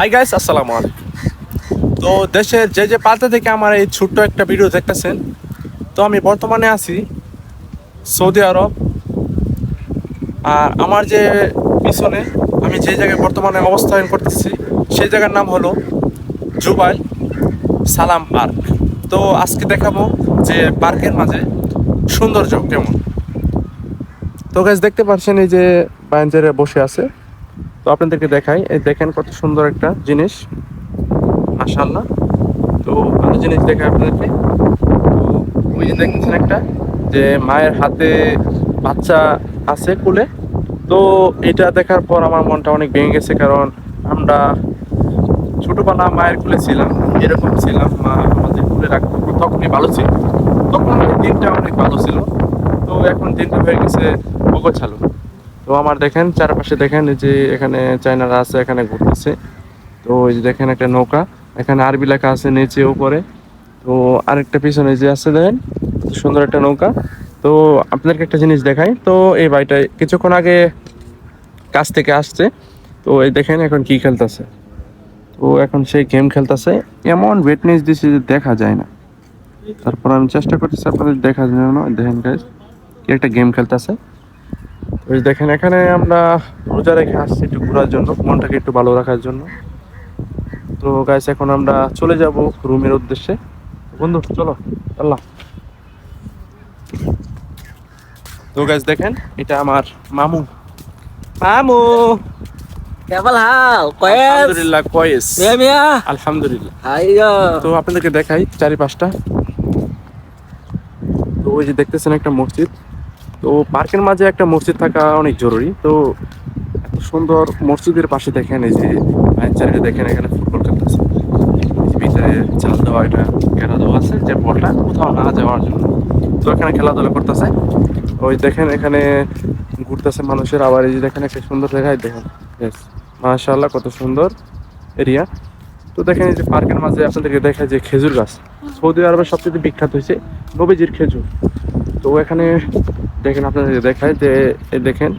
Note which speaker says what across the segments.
Speaker 1: Hi guys আসসালামু আলাইকুম। তো দেশের যে যে প্রান্ত থেকে আমার এই ছোট্ট একটা ভিডিও দেখতেছেন, তো আমি বর্তমানে আছি সৌদি আরব। আর আমার যে পিছনে আমি যে জায়গায় বর্তমানে অবস্থান করতেছি, সেই জায়গার নাম হলো জুবাই সালাম পার্ক। তো আজকে দেখাবো যে পার্কের মাঝে সৌন্দর্য কেমন। তো গাছ দেখতে পাচ্ছেন এই যে বায়ানজারে বসে আছে। তো আপনাদেরকে দেখাই, এই দেখেন কত সুন্দর একটা জিনিস। মাশাল্লাহ তো ভালো জিনিস দেখাই আপনাদেরকে। তো ওই যে দেখতেছেন একটা, যে মায়ের হাতে বাচ্চা আছে কুলে। তো এটা দেখার পর আমার মনটা অনেক ভেঙে গেছে, কারণ আমরা ছোটোবেলা মায়ের কুলে ছিলাম, এরকম ছিলাম, মা আমাদের কুলে রাখতো তখনই ভালো ছিল। তখন দিনটা অনেক ভালো ছিল। তো এখন দিনটা হয়ে গেছে অগোছালো। তো আমার দেখেন, চারপাশে দেখেন যে এখানে চায়নারা আছে, এখানে ঘুরতেছে। তো এই যে দেখেন একটা নৌকা, এখানে আরবি লেখা আছে নিচে উপরে। তো আরেকটা পিছনে যে আছে দেখেন সুন্দর একটা নৌকা। তো আপনাদেরকে একটা জিনিস দেখাই, তো এই বাড়িটা কিছুক্ষণ আগে কাছ থেকে আসছে। তো এই দেখেন এখন কি খেলতেছে। তো এখন সেই গেম খেলতেছে, এমন ওয়েটনেস দিছে যে দেখা যায় না। তারপর আমি চেষ্টা করতেছি আপনাদের দেখা যায় না দেখেন গাইজ কি একটা গেম খেলতেছে। ওই দেখেন এখানে আমরা রোজা রেখে আসছি একটু ঘোরার জন্য মনটাকে একটু ভালো রাখার জন্য। তো গাইস এখন আমরা চলে যাব রুমের উদ্দেশ্যে। বন্ধু চলো আল্লাহ তো গাইস দেখেন এটা আমার মামু। মামু! আলহামদুলিল্লাহ কয়েস। আলহামদুলিল্লাহ। তো আপনাদেরকে দেখাই চারিপাশটা। তো ওই যে দেখতেছেন একটা মসজিদ। তো পার্কের মাঝে একটা মসজিদ থাকা অনেক জরুরি। তো এত সুন্দর মসজিদের পাশে দেখেন এই যে চারিদিকে দেখেন এখানে ফুটবল খেলতেছে। ভিতরে চাল দেওয়া এটা ঘেরা দেওয়া আছে যে বলটা, কোথাও না যাওয়ার জন্য। তো এখানে খেলাধুলা করতেছে। ওই দেখেন এখানে ঘুরতেছে মানুষের, আবার এই যে দেখেন একটা সুন্দর জায়গায় দেখেন। মাশাআল্লাহ, কত সুন্দর এরিয়া। তো দেখেন এই যে পার্কের মাঝে আপনাদেরকে দেখায় যে খেজুর গাছ। সৌদি আরবের সবচেয়ে বিখ্যাত হয়েছে নবীজির খেজুর। তো এখানে দেখেন আপনাদেরকে দেখায় যে দেখেন,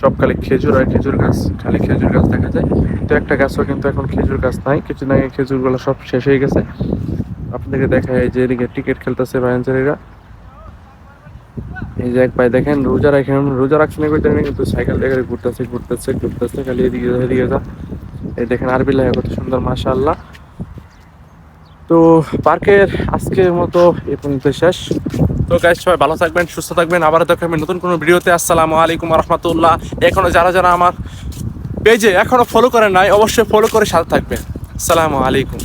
Speaker 1: সব খালি খেজুর আর খেজুর গাছ, খালি খেজুর গাছ দেখা যায়। তো একটা গাছও কিন্তু এখন খেজুর গাছ নাই কিছুদিন আগে খেজুরগুলো সব শেষ হয়ে গেছে। আপনাদেরকে দেখায় যে এদিকে টিকিট খেলতেছে বায়ানচারীরা। এই যে এক ভাই দেখেন, রোজা রাখেন, রোজা রাখছে না কইতে কিন্তু সাইকেল দেখে ঘুরতেছে ঘুরতেছে ঘুরতেছে, খালি এদিকে এদিকে যা। এই দেখেন আরবি লেখা কত সুন্দর, মাশাআল্লাহ। তো পার্কের আজকের মতো এই পর্যন্ত শেষ। তো গাইজ সবাই ভালো থাকবেন, সুস্থ থাকবেন। আবার দেখাবেন নতুন কোনো ভিডিওতে। আসসালামু আলাইকুম রহমতুল্লাহ এখনও যারা যারা আমার পেজে এখনও ফলো করেন নাই, অবশ্যই ফলো করে সাথে থাকবেন। আসসালামু আলাইকুম।